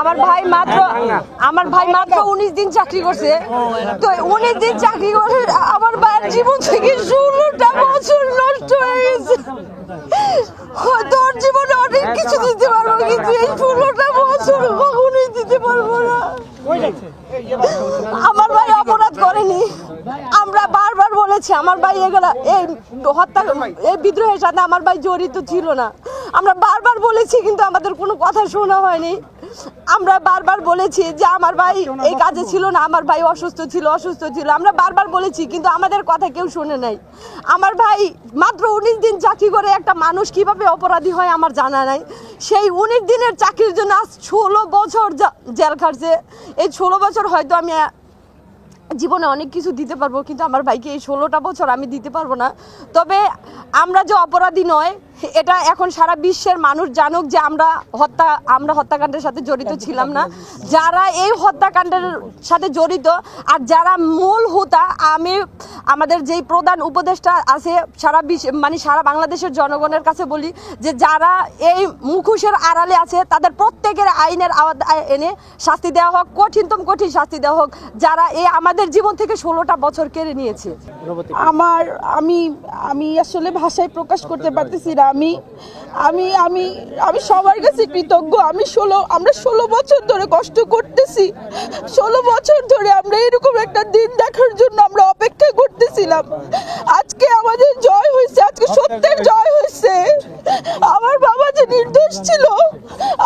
আমার ভাই মাত্র আমার ভাই মাত্র উনিশ দিন চাকরি করছে। তো উনিশ দিন চাকরি করে আমার ভাইয়ের জীবন থেকে ষোলোটা বছর নষ্ট হয়ে গেছে। হয়তো ওর জীবনে অনেক কিছু দিতে পারব কিন্তু এই ষোলোটা বছর কখনোই দিতে পারব না। আমার ভাই অপরাধ করেনি। আমরা বারবার বলেছি আমার ভাই এগুলা এই হত্যা এই বিদ্রোহের সাথে আমার ভাই জড়িত ছিল না। আমরা বারবার বলেছি কিন্তু আমাদের কোনো কথা শোনা হয়নি। আমরা বারবার বলেছি যে আমার ভাই এই কাজে ছিল না আমার ভাই অসুস্থ ছিল অসুস্থ ছিল। আমরা বারবার বলেছি কিন্তু আমাদের কথা কেউ শুনে নাই। আমার ভাই মাত্র উনিশ দিন চাকরি করে একটা মানুষ কীভাবে অপরাধী হয় আমার জানা নাই। সেই উনিশ দিনের চাকরির জন্য আজ ষোলো বছর জেল খাটছে। এই ষোলো বছর হয়তো আমি জীবনে অনেক কিছু দিতে পারব কিন্তু আমার ভাইকে এই ষোলোটা বছর আমি দিতে পারব না। তবে আমরা যে অপরাধী নয় এটা এখন সারা বিশ্বের মানুষ জানুক যে আমরা হত্যা আমরা হত্যাকাণ্ডের সাথে জড়িত ছিলাম না। যারা এই হত্যাকাণ্ডের সাথে জড়িত আর যারা মূল হোতা আমি আমাদের যেই প্রধান উপদেষ্টা আছে সারা বিশ্ব মানে সারা বাংলাদেশের জনগণের কাছে বলি যে যারা এই মুখোশের আড়ালে আছে তাদের প্রত্যেকের আইনের আওতায় এনে শাস্তি দেওয়া হোক কঠিনতম কঠিন শাস্তি দেওয়া হোক যারা এই আমাদের জীবন থেকে ষোলোটা বছর কেড়ে নিয়েছে। আমার আমি আমি আসলে ভাষায় প্রকাশ করতে পারতেছি না। আমি আমি আমি আমি সবার কাছে কৃতজ্ঞ। আমি ষোলো আমরা ষোলো বছর ধরে কষ্ট করতেছি। ষোলো বছর ধরে আমরা এরকম একটা দিন দেখার জন্য আমরা অপেক্ষা করতেছিলাম। আজকে আমাদের জয় হয়েছে আজকে সত্যের জয় হয়েছে। আমার বাবা যে নির্দোষ ছিল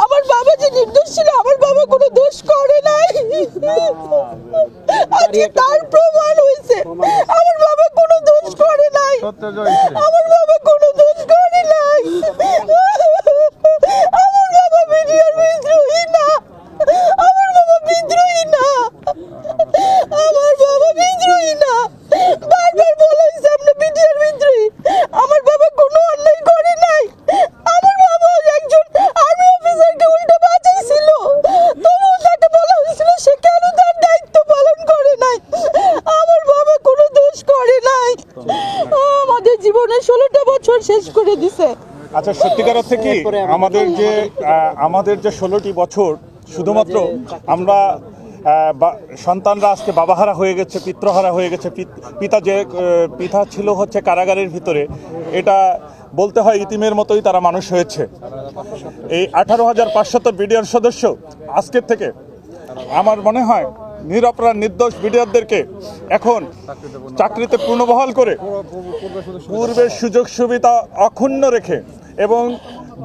আমার বাবা যে নির্দোষ ছিল আমার বাবা কোনো দোষ করে নাই। আজকে তার প্রমাণ হয়েছে। আমার বাবা কোনো দোষ করে নাই। আমার বাবা কোনো দোষ করে নাই আমার বাবা বিডিআর বিদ্রোহী না আমার বাবা বিদ্রোহী না আমার বাবা বিদ্রোহী না বারবার বলেছে আমরা বিডিআর বিদ্রোহী আমার বাবা কোনো অন্যায় করে নাই আমার বাবা একজন আর্মি অফিসারকে উল্টো বাঁচাইছিল তবুও তাকে বলা হয়েছিল সে কেন তার দায়িত্ব পালন করে নাই আমার বাবা কোনো দোষ করে নাই জীবনের ষোলোটা বছর শেষ করে দিছে। আচ্ছা সত্যিকার অর্থে কি আমাদের যে আমাদের যে ষোলোটি বছর, শুধুমাত্র আমরা সন্তানরা আজকে বাবাহারা হয়ে গেছে পিত্রহারা হয়ে গেছে, পিতা যে পিতা ছিল হচ্ছে কারাগারের ভিতরে, এটা বলতে হয় ইতিমের মতোই তারা মানুষ হয়েছে। এই আঠারো হাজার পাঁচশত বিডিআর সদস্য আজকের থেকে, আমার মনে হয় নিরপরাধ নির্দোষ বিডিআরদেরকে এখন চাকরিতে পুনর্বহাল করে পূর্বের সুযোগ সুবিধা অক্ষুণ্ণ রেখে এবং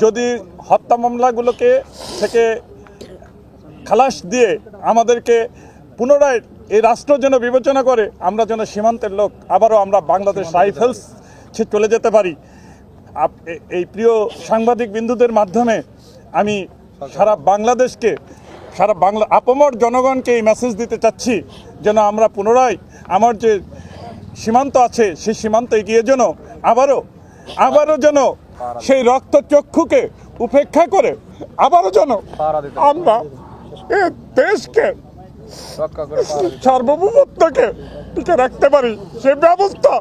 যদি হত্যা মামলাগুলোকে থেকে খালাস দিয়ে আমাদেরকে পুনরায় এই রাষ্ট্র যেন বিবেচনা করে, আমরা যেন সীমান্তের লোক আবারও আমরা বাংলাদেশ রাইফেলস চলে যেতে পারি। এই প্রিয় সাংবাদিক বিন্দুদের মাধ্যমে আমি সারা বাংলাদেশকে সারা বাংলা আপমর জনগণকে এই মেসেজ দিতে চাচ্ছি যেন আমরা পুনরায় আমার যে সীমান্ত আছে সেই সীমান্ত এগিয়ে যেন আবারও আবারও যেন সেই রক্তচক্ষুকে উপেক্ষা করে আবারও যেন আমরা এ দেশকে সার্বভৌমত্বকে টিকে রাখতে পারি সে ব্যবস্থা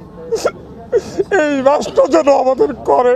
এই রাষ্ট্র যেন আমাদের করে।